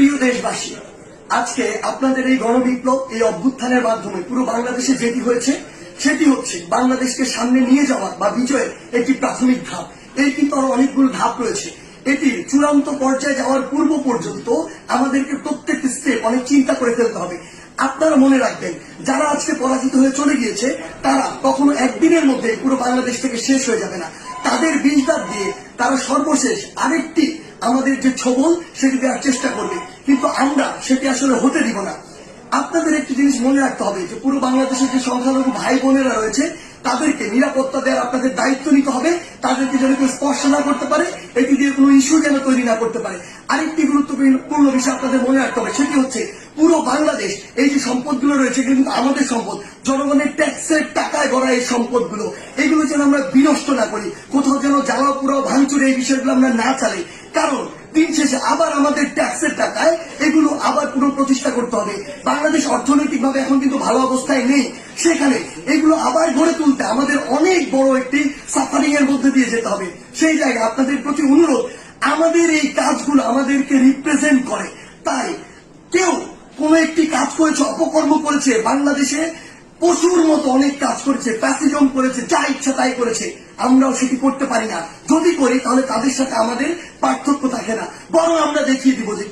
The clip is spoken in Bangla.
প্রিয় দেশবাসী, আজকে আপনাদের এই গণবিপ্লব, এই অভ্যুত্থানের মাধ্যমে পুরো বাংলাদেশে যেটি হয়েছে, সেটি হচ্ছে বাংলাদেশকে সামনে নিয়ে যাওয়া বা বিজয়ের একটি প্রাথমিক ধাপ। এই কিন্তু আরও অনেকগুলো ধাপ রয়েছে। এটি চূড়ান্ত পর্যায়ে যাওয়ার পূর্ব পর্যন্ত আমাদেরকে প্রত্যেকটি স্টেপ অনেক চিন্তা করে ফেলতে হবে। আপনারা মনে রাখবেন, যারা আজকে পরাজিত হয়ে চলে গিয়েছে, তারা কখনো একদিনের মধ্যে পুরো বাংলাদেশ থেকে শেষ হয়ে যাবে না। তাদের বীজ দিয়ে তারা সর্বশেষ আরেকটি আমাদের যে ছবল, সেটি দেওয়ার চেষ্টা করবে। কিন্তু আমরা সেটি আসলে হতে দিব না। আপনাদের একটি জিনিস মনে রাখতে হবে, যে পুরো বাংলাদেশের যে সংখ্যালঘু ভাই বোনেরা রয়েছে, তাদেরকে নিরাপত্তা দেওয়ার আপনাদের দায়িত্ব নিতে হবে। তাদেরকে যেন কেউ স্পর্শ না করতে পারে, এটি দিয়ে কোনো ইস্যু যেন তৈরি না করতে পারে। আরেকটি গুরুত্বপূর্ণ বিষয় আপনাদের মনে রাখতে হবে, সেটি হচ্ছে পুরো বাংলাদেশ, এই যে সম্পদগুলো রয়েছে কিন্তু আমাদের সম্পদ। জনগণের ট্যাক্সের টাকায় গড়া এই সম্পদগুলো, এগুলো যেন আমরা বিনষ্ট না করি। কোথাও যেন জ্বালা পুরো ভাঙচুরে এই বিষয়গুলো আমরা না চালাই। কারণ দিন শেষে আবার আমাদের ট্যাক্সের টাকায় এগুলো আবার পুরো প্রতিষ্ঠা করতে হবে। বাংলাদেশ অর্থনৈতিকভাবে এখন কিন্তু ভালো অবস্থায় নেই। সেখানে এগুলো আবার গড়ে তুলতে আমাদের অনেক বড় একটি সাফারিং এর মধ্যে দিয়ে যেতে হবে। সেই জায়গায় আপনাদের প্রতি অনুরোধ, আমাদের এই কাজগুলো আমাদেরকে রিপ্রেজেন্ট করে। তাই কেউ কোন একটি কাজ করেছে, অপকর্ম করেছে বাংলাদেশে পশুর মতো অনেক কাজ করেছে প্যাসিজম করেছে, যা ইচ্ছা তাই করেছে। আমরাও সেটি করতে পারি না। যদি করি, তাহলে তাদের সাথে আমাদের পার্থক্য থাকে না। বরং আমরা দেখিয়ে দিব যে